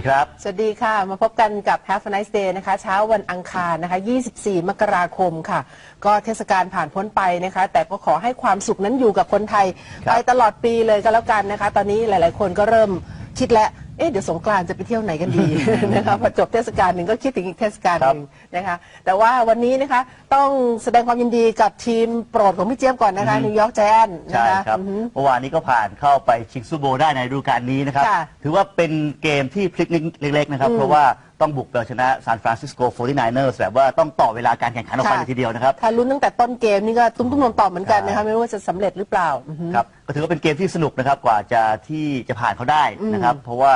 ดีครับ สวัสดีค่ะ มาพบกันกับ Have a nice day นะคะ เช้าวันอังคารนะคะ 24 มกราคมค่ะ ก็เทศกาลผ่านพ้นไปนะคะ แต่ก็ขอให้ความสุขนั้นอยู่กับคนไทยครับไปตลอดปีเลยก็แล้วกันนะคะ ตอนนี้หลาย ๆ คนก็เริ่มคิดแล้ว เอ๊ะเดี๋ยวสงกรานต์จะไปเที่ยวไหนกันดี นะคะพอจบเทศกาลหนึ่งก็คิดถึงอีกเทศกาลหนึ่งนะคะแต่ว่าวันนี้นะคะต้องแสดงความยินดีกับทีมโปรดของพี่เจี๊ยบก่อนนะคะนิวยอร์กแจนนะใช่คะครับอือฮึ เมื่อวานนี้ก็ผ่านเข้าไปชิงซูโบได้ในฤดูกาลนี้นะครับ ค่ะถือว่าเป็นเกมที่พลิกนิดเล็กๆนะครับ เพราะว่าต้องบุกไปเอาชนะซานฟรานซิสโก 49ers แบบว่าต้องต่อเวลาการแข่งขันออกไปเลยทีเดียวนะครับ ถ้าลุ้นตั้งแต่ต้นเกมนี่ก็ตุ้มตุ้มๆต่อมๆเหมือนกันนะคะไม่รู้ว่าจะสำเร็จหรือเปล่าอือฮึ ครับก็ถือว่าเป็นเกมที่สนุกนะครับกว่าจะที่จะผ่านเขาได้นะครับ เพราะว่า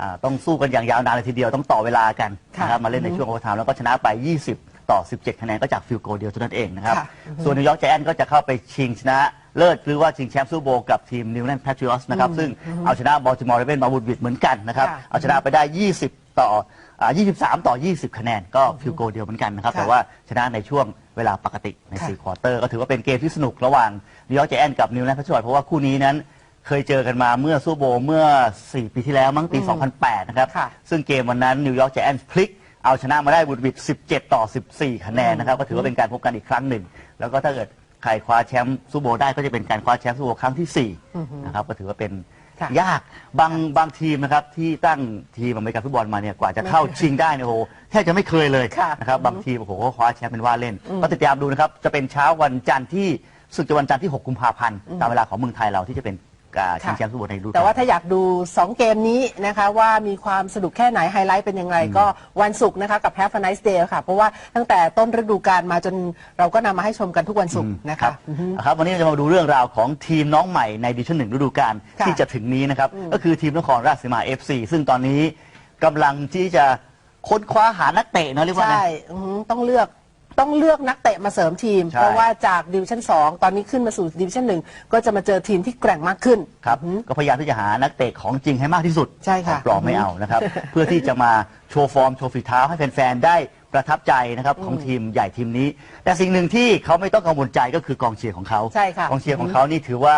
อ่าต้องสู้กันอย่างยาวนานเลยทีเดียวต้องต่อเวลากันค่ะนะครับมาเล่นในช่วงโอเวอร์ไทม์แล้วก็ชนะไป 20 ต่อ 17 คะแนนก็จากฟิลโกลเดียวเท่านั้นเองนะครับ ค่ะส่วนนิวยอร์ก i จแอนก็จะเข้าไปชิงชนะเลิศหรือว่าชิงแชมป์ซูเปอร์โบว์กับทีมนิวแลนด์แพทริออสนะครับ ซึ่งเอาชนะบอลติมอร์เรเวนมาวูดวิดเหมือนกันนะครับ ค่ะเอาชนะไปได้ 20 ต่ออ่า23 ต่อ 20 คะแนนก็ฟิลโกลเดียวเหมือนกันนะครับค่ะ แต่ว่าชนะในช่วงเวลาปกติในค่ะสี่ควอเตอร์ก็ถือว่าเป็นเกมที่สนุกระหว่างนิวยอร์ก i จแอนกับนิวแลนด์แพทริออสเพราะว่าคู่นี้นั้น เคยเจอกันมาเมื่อซูเปอร์โบว์เมื่อ 4 ปีที่แล้วมั้งปี 2008 นะครับ ค่ะ ซึ่งเกมวันนั้นนิวยอร์ก i จแอนพลิก เอาชนะมาได้บุดวิด17 ต่อ 14 คะแนนนะครับ ก็ถือว่าเป็นการพบกันอีกครั้งหนึ่ง แล้วก็ถ้าเกิดใครคว้าแชมป์ซูเปอร์โบว์ได้ก็จะเป็นการคว้าแชมป์ซูเปอร์โบว์ครั้งที่4นะครับก็ถือว่าเป็นค่ะยากบางบางทีมนะครับที่ตั้งทีมอเมริกันฟุตบอลมาเนี่ยกว่าจะเข้าชิงได้เนี่ยโอ้โหแทบจะไม่เคยเลยค่ะ นะครับ บางทีมโอ้โหก็คว้าแชมป์เป็นว่าเล่นก็ติดตามดูนะครับ จะเป็นเช้าวันจันทร์ที่สึกจะวันจันทร์ที่ 6 กุมภาพันธ์ตามเวลาของเมืองไทยเราที่จะเป็น การชิงแชมป์ซูเปอร์โบว์ในฤดูกาล แต่ว่าถ้าอยากดู 2 เกมนี้นะคะว่ามีความสนุกแค่ไหนไฮไลท์เป็นยังไงก็วันศุกร์นะคะกับ Have a nice day ค่ะ เพราะว่าตั้งแต่ต้นฤดูกาลมาจนเราก็นำมาให้ชมกันทุกวันศุกร์นะครัคะบครับวันนี้เราจะมาดูเรื่องราวของทีมน้องใหม่ในดิวิชั่นหนึ่งฤดูกาลค่ะที่จะถึงนี้นะครับ ก็คือทีมนครราชสีมา FC ซึ่งตอนนี้กำลังที่จะค้นคว้าหานักเตะเนอะเรียกว่าไงใช่อือหือต้องเลือก ต้องเลือกนักเตะมาเสริมทีม ใช่ เพราะว่าจากดิวิชั่น2ตอนนี้ขึ้นมาสู่ดิวิชั่น1ก็จะมาเจอทีมที่แกร่งมากขึ้นครับก็พยายามที่จะหานักเตะของจริงให้มากที่สุดใช่ค่ะของปลอมไม่เอานะครับ เพื่อที่จะมาโชว์ฟอร์มโชว์ฝีเท้าให้แฟนๆได้ประทับใจนะครับของทีมใหญ่ทีมนี้ แต่สิ่งหนึ่งที่เขาไม่ต้องกังวลใจก็คือกองเชียร์ของเขาใช่ค่ะ กองเชียร์ของเขานี่ถือว่า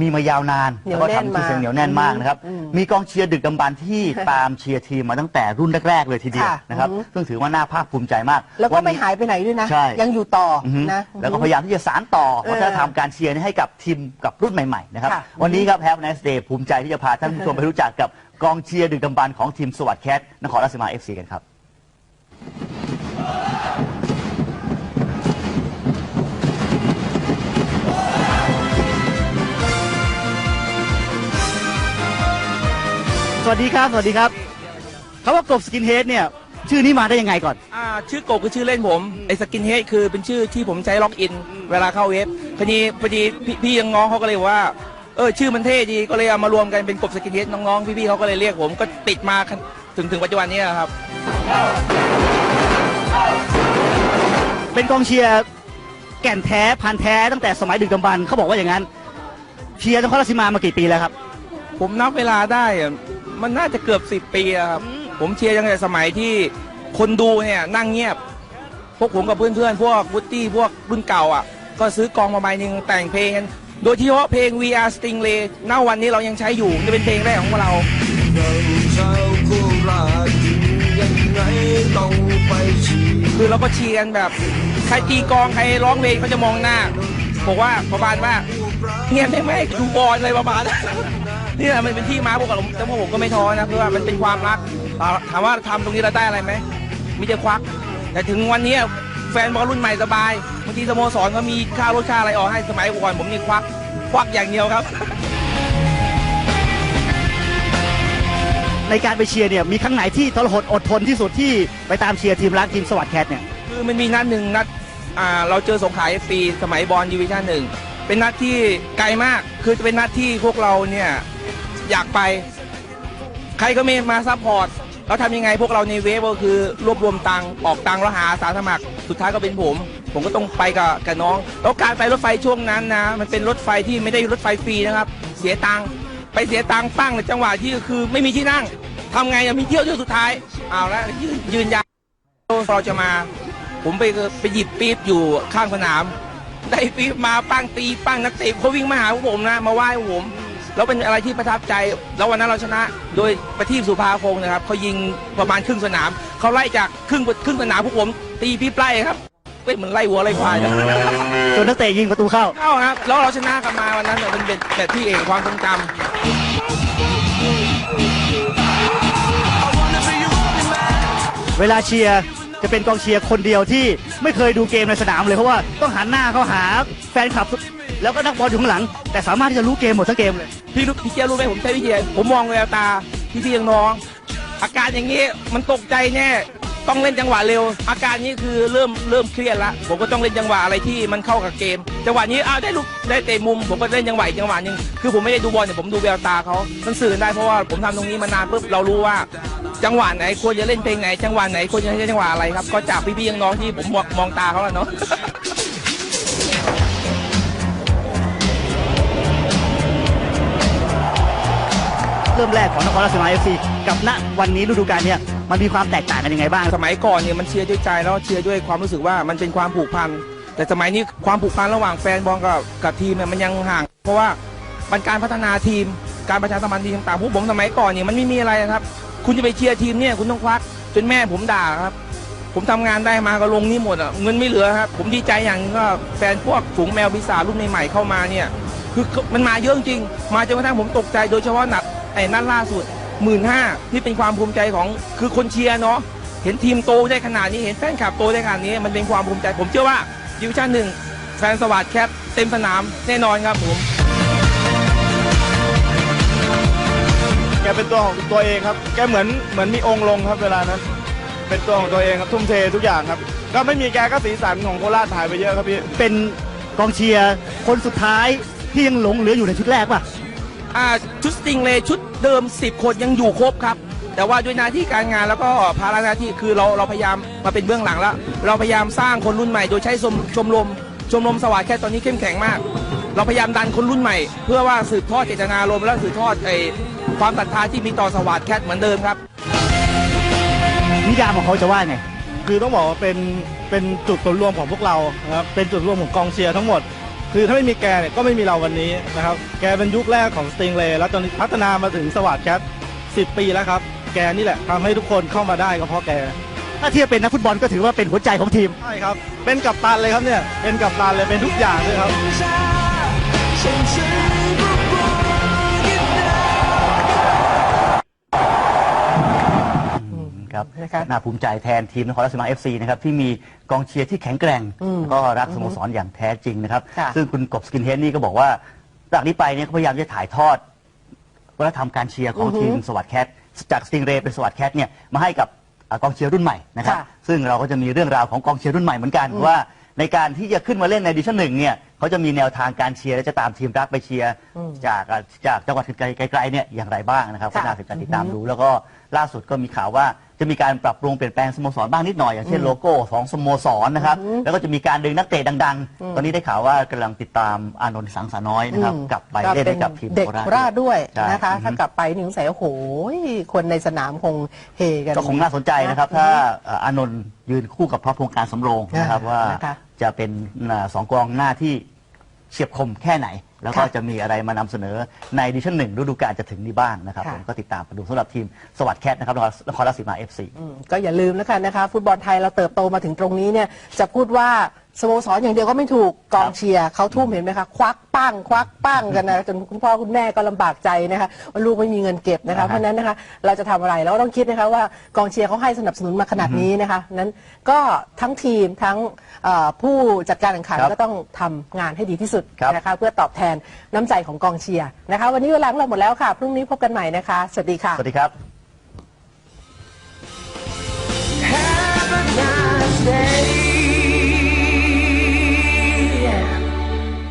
มีมายาวนานเหนียวแล้วก็แน่นทำทีมเสียงมาเหนียวแน่นมากนะครับมีกองเชียร์ดึกดำบรรพ์ที่ ตามเชียร์ทีมมาตั้งแต่รุ่นแรกๆเลยทีเดียวค่ะนะครับอือฮึ ซึ่งถือว่าน่าภาคภูมิใจมากแล้วก็วันไม่นี้ หายไปไหนด้วยนะ ใช่ ยังอยู่ต่ออือฮึนะ แล้วก็พยายามที่จะสานต่อเออวัฒนธรรมการเชียร์นี้ให้กับทีมกับรุ่นใหม่ๆนะครับค่ะวันนี้ครับแฮป n น c e Day ภูมิใจที่จะพาท่านผู้ชมไปรู้จักกับกองเชียร์ดึกดำบรรพ์ของทีมสวัสดแคทนครราชสีมา FC กันครับ สวัสดีครับ สวัสดีครับเขาว่ากบสกินเฮดเนี่ย ชื่อนี้มาได้ยังไงก่อน อ่าชื่อกบคือชื่อเล่นผมไอ้สกินเฮดคือเป็นชื่อที่ผมใช้ล็อกอิน เวลาเข้าเว็บพอดีพอดีพี่พี่ยังน้องเขาก็เลยว่าเออชื่อมันเท่ดีก็เลยเอามารวมกันเป็นกบสกินเฮดน้องๆพี่ๆเขาก็เลยเรียกผมก็ติดมาถึงถึงปัจจุบันนี้ครับ เป็นกองเชียร์แก่นแท้พันธุ์แท้ตั้งแต่สมัยดึกดำบรรพ์เขาบอกว่าอย่างนั้นเชียร์นครราชสีมามากี่ปีแล้วครับ ผมนับเวลาได้อะ มันน่าจะเกือบสิบปีอะครับผมเชียร์ตั้งแต่สมัยที่คนดูเนี่ยนั่งเงียบ พวกผมกับเพื่อนๆ พวกวุตี้พวกรุ่นเก่าอะ ก็ซื้อกองมาใบหนึ่งแต่งเพลงกันโดยที่เฉพาะเพลง VR Stingray ณวันนี้เรายังใช้อยู่จะเป็นเพลงแรกของเรา เราชาวโคราชถึงยังไงต้องไปฉีดคือเราก็เชียร์กันแบบ ใครตีกลองใครร้องเพลงเขาจะมองหน้า บอกว่าประมาณว่า เงียบได้ไหมดูบอลอะไรประมาณนั้น นี่แหละมันเป็นที่มาพวกเราแต่พวกผมก็ไม่ท้อนะคือว่ามันเป็นความรักถามว่าทำตรงนี้เราได้อะไรไหมมีแต่ควัก แต่ถึงวันนี้แฟนบอลรุ่นใหม่สบายบางทีสโมสรก็มีค่ารถค่าอะไรออกให้สมัยก่อนผมนี่ควักควักอย่างเดียวครับ ในการไปเชียร์เนี่ยมีครั้งไหนที่ทรหดอดทนที่สุดที่ไปตามเชียร์ทีมรักทีมสวัสดแคทเนี่ย คือมันมีนัดหนึ่งนัดอ่าเราเจอสงขลาเอฟซีสมัยบอลดิวิชั่นหนึ่ง เป็นนัดที่ไกลมาก คือเป็นนัดที่พวกเราเนี่ยอยากไป ใครก็ไม่มาซัพพอร์ตเราทำยังไงพวกเราในเวฟก็คือรวบรวมตังค์ออกตังค์แล้วหาอาสาสมัคร สุดท้ายก็เป็นผม ผมก็ต้องไปกับกับน้อง แล้วการไปรถไฟช่วงนั้นนะ มันเป็นรถไฟที่ไม่ได้รถไฟฟรีนะครับ เสียตังค์ไปเสียตังค์ปั้งในจังหวะที่คือไม่มีที่นั่งทำไงอะมีเที่ยวเที่ยวสุดท้ายเอาละยืนยืนยาวเราจะมา ผมไปไปหยิบปี๊บอยู่ข้างสนาม ได้ปี๊บมาปั้งตีปั้งนักเตะเขาวิ่งมาหาพวกผมนะมาไหว้ผม แล้วเป็นอะไรที่ประทับใจ แล้ววันนั้นเราชนะโดยประทีปสุภาพงศ์นะครับเขายิงประมาณครึ่งสนามเขาไล่จากครึ่งครึ่งสนามพวกผม ตีพี่ไล่ครับเป็นเหมือนไล่วัวไล่ควายนะจนนักเตะยิงประตูเข้าเข้าครับ แล้วเราชนะกลับมาวันนั้นเนี่ยเป็นเป็นแบบที่เอกความทรงจำเวลาเชียร์ จะเป็นกองเชียร์คนเดียวที่ไม่เคยดูเกมในสนามเลยเพราะว่าต้องหันหน้าเข้าหาแฟนคลับ แล้วก็นักบอลอยู่ข้างหลัง แต่สามารถที่จะรู้เกมหมดทั้งเกมเลยพี่รู้พี่เจียรู้ไหมผมใช้วิธีผมมองแววตาพี่พี่น้องๆอาการอย่างนี้มันตกใจแน่ ต้องเล่นจังหวะเร็ว อาการนี้คือเริ่มเริ่มเครียดละผมก็ต้องเล่นจังหวะอะไรที่มันเข้ากับเกม จังหวะนี้อ้าวได้ลูกได้เตะมุม ผมก็เล่นจังหวะอีกจังหวะหนึ่งคือผมไม่ได้ดูบอลเนี่ยผมดูแววตาเขามันสื่อได้เพราะว่าผมทำตรงนี้มานานปุ๊บเรารู้ว่า จังหวะไหนควรจะเล่นเพลงไหน จังหวะไหนควรจะใช้จังหวะอะไรครับก็จากพี่ๆน้องๆที่ผมมองมองตาเขาแล้วเนาะเริ่มแรกของนครราชสีมาเอฟซีกับณวันนี้ฤดูกาลเนี่ย มันมีความแตกต่างกันยังไงบ้าง สมัยก่อนเนี่ยมันเชียร์ด้วยใจแล้วเชียร์ด้วยความรู้สึกว่ามันเป็นความผูกพัน แต่สมัยนี้ความผูกพันระหว่างแฟนบอลกับกับทีมเนี่ยมันยังห่าง เพราะว่ามันการพัฒนาทีม การประชาสัมพันธ์ทีมต่างๆพวกผมสมัยก่อนเนี่ยมันไม่มีอะไรนะครับ คุณจะไปเชียร์ทีมเนี่ยคุณต้องควักจนแม่ผมด่าครับ ผมทำงานได้มาก็ลงนี่หมดอะเงินไม่เหลือครับผมดีใจอย่างก็แฟนพวกฝูงแมวพิศารุ่นใหม่ๆเข้ามาเนี่ยคือมันมาเยอะจริงมาจนกระทั่งผมตกใจโดยเฉพาะหนักไอ้นั่นล่าสุด หมื่นห้านี่เป็นความภูมิใจของคือคนเชียร์เนาะเห็นทีมโตได้ขนาดนี้เห็นแฟนคลับโตได้ขนาดนี้มันเป็นความภูมิใจผมเชื่อว่าดิวิชั่นหนึ่งแฟนสวัสดแคทเต็มสนามแน่นอนครับผมแกเป็นตัวของตัวเองครับ แกเหมือนเหมือนมีองค์ลงครับเวลานั้น เป็นตัวของตัวเองครับทุ่มเททุกอย่างครับ ก็ไม่มีแกก็สีสันของโคราชหายไปเยอะครับพี่ เป็นกองเชียร์คนสุดท้ายที่ยังหลงเหลืออยู่ในชุดแรกป่ะ อ่าชุดสติงเลยชุดเดิม 10 คนยังอยู่ครบครับ แต่ว่าด้วยหน้าที่การงานแล้วก็ภาระหน้าที่คือเราเราพยายามมาเป็นเบื้องหลังแล้ว เราพยายามสร้างคนรุ่นใหม่ โดยใช้ชมชมรมชมรมสวัสดิ์แค่ตอนนี้เข้มแข็งมาก เราพยายามดันคนรุ่นใหม่ เพื่อว่าสืบทอดเจตนารมณ์และสืบทอดไอ้ความศรัทธาที่มีต่อสวัสดิ์แคทเหมือนเดิมครับ นิยามของเขาจะว่าไง คือต้องบอกว่าเป็นเป็นจุดส่วนรวมของพวกเรานะครับเป็นจุดรวมของกองเชียร์ทั้งหมด คือถ้าไม่มีแกเนี่ยก็ไม่มีเราวันนี้นะครับ แกเป็นยุคแรกของสติงเลยแล้วตอนนี้พัฒนามาถึงสวัสดแคท10 ปีแล้วครับ แกนี่แหละทำให้ทุกคนเข้ามาได้ก็เพราะแก ถ้าเทียบเป็นนักฟุตบอลก็ถือว่าเป็นหัวใจของทีม ใช่ครับ เป็นกัปตันเลยครับเนี่ย เป็นกัปตันเลย เป็นทุกอย่างเลยครับ ครับนะคะน่าภูมิใจแทนทีมนครราชสีมาเอฟซีนะครับที่มีกองเชียร์ที่แข็งแกร่ง อืมก็รักสโมสรอย่างแท้จริงนะครับ ค่ะ ซึ่งคุณกบสกินเฮดนี่ก็บอกว่าจากนี้ไปเนี่ยเขาพยายามจะถ่ายทอด วัฒนธรรมการเชียร์ของทีมสวัสดแคทจากสติงเรย์เป็นสวัสดแคทเนี่ยมาให้กับอ่ากองเชียร์รุ่นใหม่นะครับค่ะซึ่งเราก็จะมีเรื่องราวของกองเชียร์รุ่นใหม่เหมือนกันว่าในการที่จะขึ้นมาเล่นในดิวิชั่นหนึ่งเนี่ย เขาจะมีแนวทางการเชียร์และจะตามทีมรักไปเชียร์จากอ่าจากจังหวัดไกลๆเนี่ยอย่างไรบ้างนะครับก็ค่ะ น่าสนใจติดตามดู แล้วก็ล่าสุดก็มีข่าวว่าจะมีการปรับปรุงเปลี่ยนแปลงสโมสรบ้างนิดหน่อยอย่างเช่นโลโก้ของสโมสรนะครับแล้วก็จะมีการดึงนักเตะดัง ๆ ตอนนี้ได้ข่าวว่ากำลังติดตามอานนท์สังสาน้อยนะครับอืมกลับไปเล่นให้กับทีมเด็กโคโคราชด้วยใช่นะคะ อือฮึ ถ้ากลับไปนี่สงสัยโอ้โหคนในสนามคงเฮกัน ก็คงน่าสนใจนะครับ ถ้าเอ่ออานนท์ยืนคู่กับพระพงการสำโรงนะครับอ่าว่านะคะ จะเป็นอ่าสองกองหน้าที่เฉียบคมแค่ไหน แล้วก็ค่ะจะมีอะไรมานำเสนอในดิวิชั่นหนึ่งฤดูกาลจะถึงนี้บ้างนะครับค่ะ ผมก็ติดตามกันดูสำหรับทีมสวัสดแคทนะครับนครราชสีมาเอฟซี อืมก็อย่าลืมนะคะนะคะ ฟุตบอลไทยเราเติบโตมาถึงตรงนี้เนี่ยจะพูดว่า สโมสรอย่างเดียวก็ไม่ถูกกองเชียร์เขาทุ่มเห็นไหมคะควักปั้งควักปั้งกันนะจนคุณพ่อคุณแม่ก็ลำบากใจนะคะว่าลูกไม่มีเงินเก็บนะคะอ่าฮะเพราะฉะนั้นนะคะเราจะทำอะไรเราก็ต้องคิดนะคะว่ากองเชียร์เขาให้สนับสนุนมาขนาดนี้นะคะนั้นก็ทั้งทีมทั้งเอ่อผู้จัดการแข่งขันครับก็ต้องทำงานให้ดีที่สุดครับ นะคะเพื่อตอบแทนน้ำใจของกองเชียร์นะคะวันนี้เวลาของเราหมดแล้วค่ะพรุ่งนี้พบกันใหม่นะคะสวัสดีค่ะ สวัสดีครับ Have a nice day